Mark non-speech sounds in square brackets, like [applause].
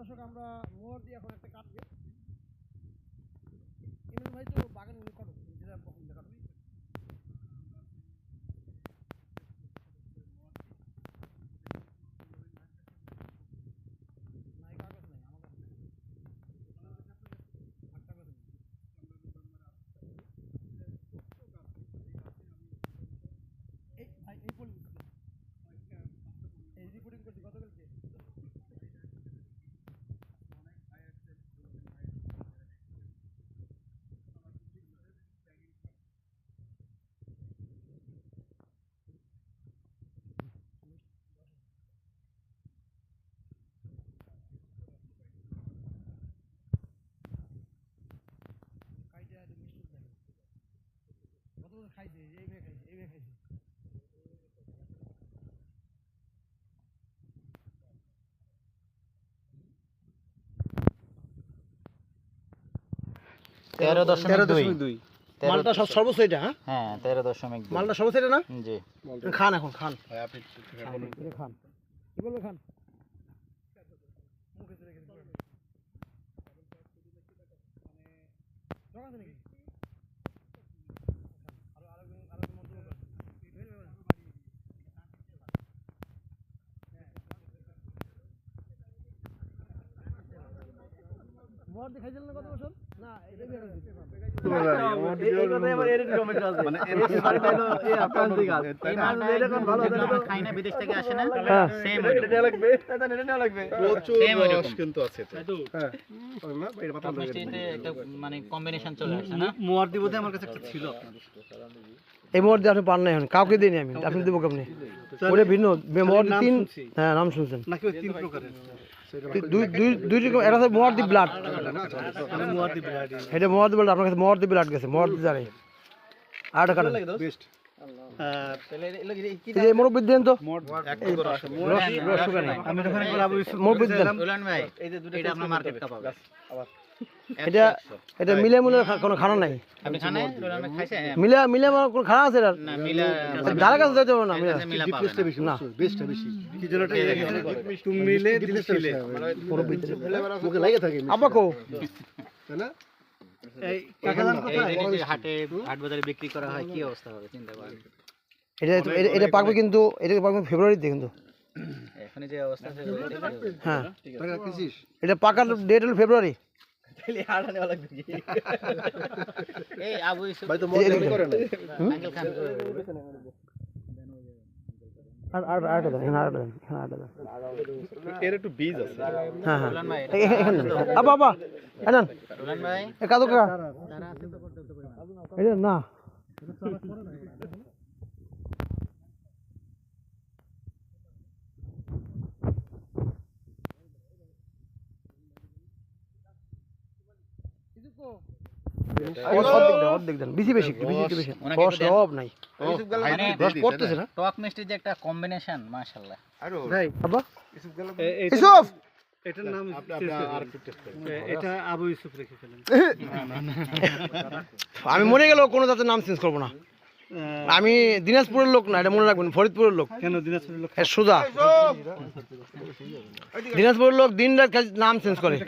দর্শক আমরা মোহর দিয়ে এখন একটা কাটবে ইমরান ভাই তো বাগান উনি কাটো যেটা পছন্দ কাটো নাই কাগজ নাই আমার কাছে নাই। আর কাগজ নেই। এই ভাই, এই পলি দিচ্ছে। এই রিপোর্টিং করছি গতকালকে খাইতে আর মিষ্টি দেখে কত বছর খাইছে এই মেয়ে খাইছে এই মেয়ে খাইছে। তেরো দশমিক দুই। মালটা সব সর্বোচ্চ এটা হ্যাঁ? তেরো দশমিক মালটা সর্বোচ্চ এটা না? জি। খান এখন খান। ভাই আপনি এটা খান। কি বলবে খান গেছে জগা আছে নাকি আরও আরও আরও মন্তব্য করেন মর দেখাইছিল না কত বছর না এটা বিয়ে করছি মানে এরকম বাড়িটা হলো এই আপনার দিকে আছে, তাই এই না? মালটা একদম আমরা খাই না বিদেশ থেকে আসে না হ্যাঁ। সেম এটা নেওয়া লাগবে, এটা নেওয়া লাগবে। প্রচুর Same ওইরকম। রস কিন্তু আছে এতে। হ্যাঁ। ওই না, এটা পাতলা হয়ে গেছে। মিষ্টিতে একটা মানে কম্বিনেশন চলে আসছে না এই মুহূর্তে আপনি পান না এখন। কাউকে দিইনি আমি। আপনি দেবো কেমনি? ওটা ভিন্ন। তিন হ্যাঁ নাম শুনছেন। দুই দুই দুই রকম একটা হচ্ছে মোয়ার্দি ব্লাড এটা মোয়ার্দি ব্লাড আপনার কাছে মোয়ার্দি ব্লাড গেছে মোয়ার্দি জানে। Best। এই যে মুরব্বি দেন তো। মুরব্বি দেন। উলান ভাই এটা এটা মিলে মিলে খা- কোনো খানা নাই। আপনি খানে উলান ভাই খাইছে মিলে মিলে কোনো খানা আছে এটার। না মিলা ধারে কাছে যেতে না না। বেশি, না। best-টা বেশি। কি যেন একটা গেছে, তুমি মিলে দিলে ছিলে। মুখে লাগে থাকে মিষ্টি, কো। তাই না? এই জিনিস যে হাটে হাট বাজারে বিক্রি করা হয় কি অবস্থা হবে? চিন্তা করেন। এটা এটা- এটা পাকবে কিন্তু এটা পাকবে ফেব্রুয়ারিতে কিন্তু। এখন যে অবস্থা হ্যাঁ? এটা পাকার ডেট হলো ফেব্রুয়ারি এই আবু ইউসুফ ভাই তো মদ করে না। আঙ্কেল খান। আর আর আরেকটা দেন এখানে দেন এখানে দেন। এর একটু বীজ আছে। হ্যাঁ হ্যাঁ। এখানে দেন। আব্বা আব্বা এখানে ভাই। এ কাদু কাকা। এটা না। অর্ধেক দেন, বেশি বেশি বেশি বেশি। রস একটু নাই। মানে রস পড়তেছে না? টক মিষ্টির যে একটা কম্বিনেশন মাশাআল্লাহ। ভাই আব্বা? এ- ইসুফ এটার নাম আর একটু টেস্ট করেন। এটা আবু ইউসুফ রেখে ফেলেন। [laughs] আমি মরে গেলেও কোনো জাতের নাম চেঞ্জ করব না। আমি দিনাজপুরের লোক না এটা মনে রাখবেন ফরিদপুরের লোক। কেন দিনাজপুরের লোক? সোজা। দিনাজপুরের লোক দিন রাত নাম চেঞ্জ করে।